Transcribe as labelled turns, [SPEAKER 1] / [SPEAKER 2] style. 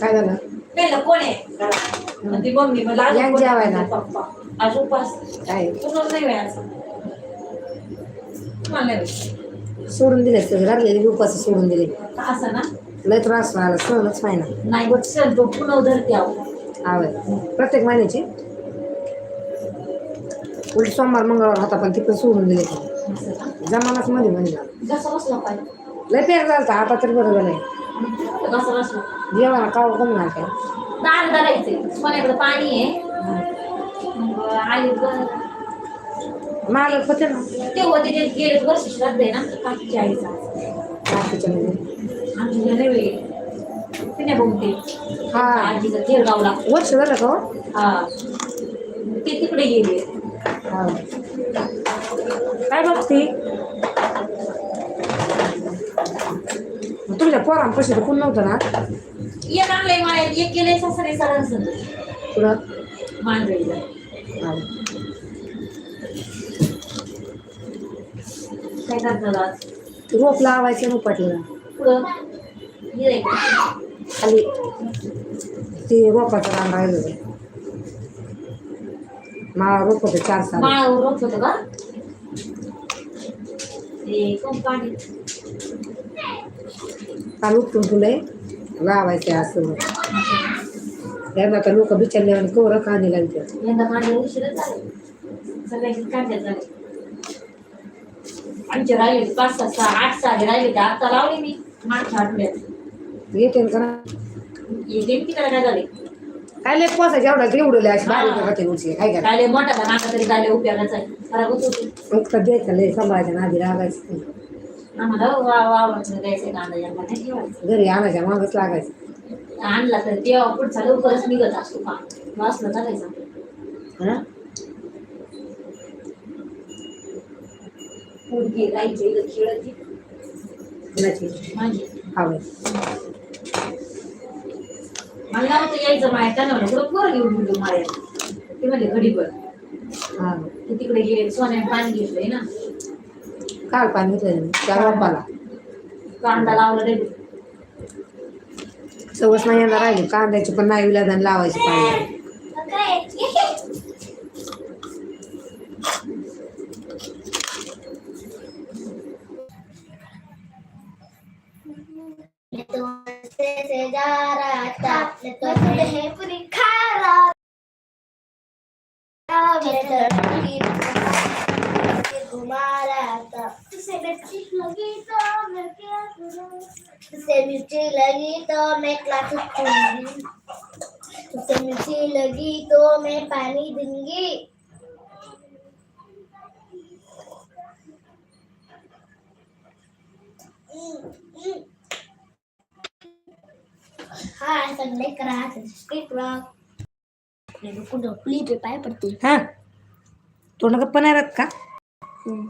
[SPEAKER 1] काय झालं? सोडून दिले ते लागलेले उपास सोडून दिले.
[SPEAKER 2] असं ना?
[SPEAKER 1] लय त्रास व्हायला सहनच व्हायना.
[SPEAKER 2] नाही बट सर तो पुन्हा
[SPEAKER 1] आवय प्रत्येक महिन्याची. उलट सोमवार मंगळवार होता पण तिकडे सोडून दिले जमानाच मध्ये म्हणजे.
[SPEAKER 2] जसं बसला पाहिजे
[SPEAKER 1] लय पेर झालं आता तरी बरोबर नाही
[SPEAKER 2] कसं बसला
[SPEAKER 1] जेवणा काव कमी नाही काय
[SPEAKER 2] दार धरायचे सोन्याकडे पाणी आहे मग आली बरं.
[SPEAKER 1] मालक होते ना.
[SPEAKER 2] ते होते ते गेले वर्ष श्राद्ध आहे ना काकीच्या आईचा
[SPEAKER 1] बाकीच्या
[SPEAKER 2] आमच्या तिने बघते
[SPEAKER 1] हा.
[SPEAKER 2] आजीचं थेरगावला
[SPEAKER 1] वर्ष झालं का हो?
[SPEAKER 2] हा? ते तिकडे गेले.
[SPEAKER 1] काय बघती तुमच्या पोरांपाशी तर कोण नव्हतं ना?
[SPEAKER 2] एक आणलंय माळ्यात एक केलंय सासरे सरांचं.
[SPEAKER 1] तुला
[SPEAKER 2] मांजरीला.
[SPEAKER 1] हा.
[SPEAKER 2] काय करतात आज?
[SPEAKER 1] रोप लावायचं उपटलं.
[SPEAKER 2] पुढं हे आहे का?
[SPEAKER 1] खाली. ते रोपाचं रान राहिलं मला रोप होते चार साल.
[SPEAKER 2] माळावर रोप होतं का? ते कोण पाणी
[SPEAKER 1] काल उपटून तुले लावायचे असं. त्यांना तर लोक बिचारले आणि कवर कांदे लागते
[SPEAKER 2] यंदा माझे उशीरच झाले. सगळ्याची काढण्यात झाले. आमचे राहिले पाच सहा सहा आठ सहा राहिले ते आता लावले मी. मागच्या आठवड्यात.
[SPEAKER 1] येते का ना
[SPEAKER 2] येते तिकडे काय झाले?
[SPEAKER 1] काय लय पोसायचे? एवढा तेवढं अशी बारीक होते उची काय काय
[SPEAKER 2] काय मोठा का नाका तरी काय उपयोगाचा आहे? खराब होत
[SPEAKER 1] द्यायचं लय सांभाळायचं नादी लागायचं. नाही.
[SPEAKER 2] आम्हाला वा द्यायचं कांदा यांना नाही ठेवायचं
[SPEAKER 1] घरी आणायच्या मागच लागायचं.
[SPEAKER 2] आणला तर तेव्हा पुढचा लवकरच निघत असतो का? वाचलं चालायचा
[SPEAKER 1] हा?
[SPEAKER 2] राहायची
[SPEAKER 1] कुणाची?
[SPEAKER 2] माझी.
[SPEAKER 1] हवं
[SPEAKER 2] मला नव्हतं यायचं माया त्यांना म्हणलं पोर घेऊन गेलो माया ते म्हणले घडीभर
[SPEAKER 1] हा.
[SPEAKER 2] ते तिकडे गेले सोन्याने पाणी घेतलंय ना.
[SPEAKER 1] काल पाणी घेतलं त्या रोपाला
[SPEAKER 2] कांदा लावला रे
[SPEAKER 1] सवस नाही येणार राहिली कांद्याची पण नाही विलादान लावायची पाणी.
[SPEAKER 3] है तुझसे मिर्ची लगी तो मैं क्लासेस करूं तुझसे मिर्ची लगी तो मैं पानी दूंगी। कर लाइक करा सबस्क्राईब करा आपले लोकं ढोकली ते पाय पडतील
[SPEAKER 1] हा तोंड गप्पा नाही राहत का हम्म.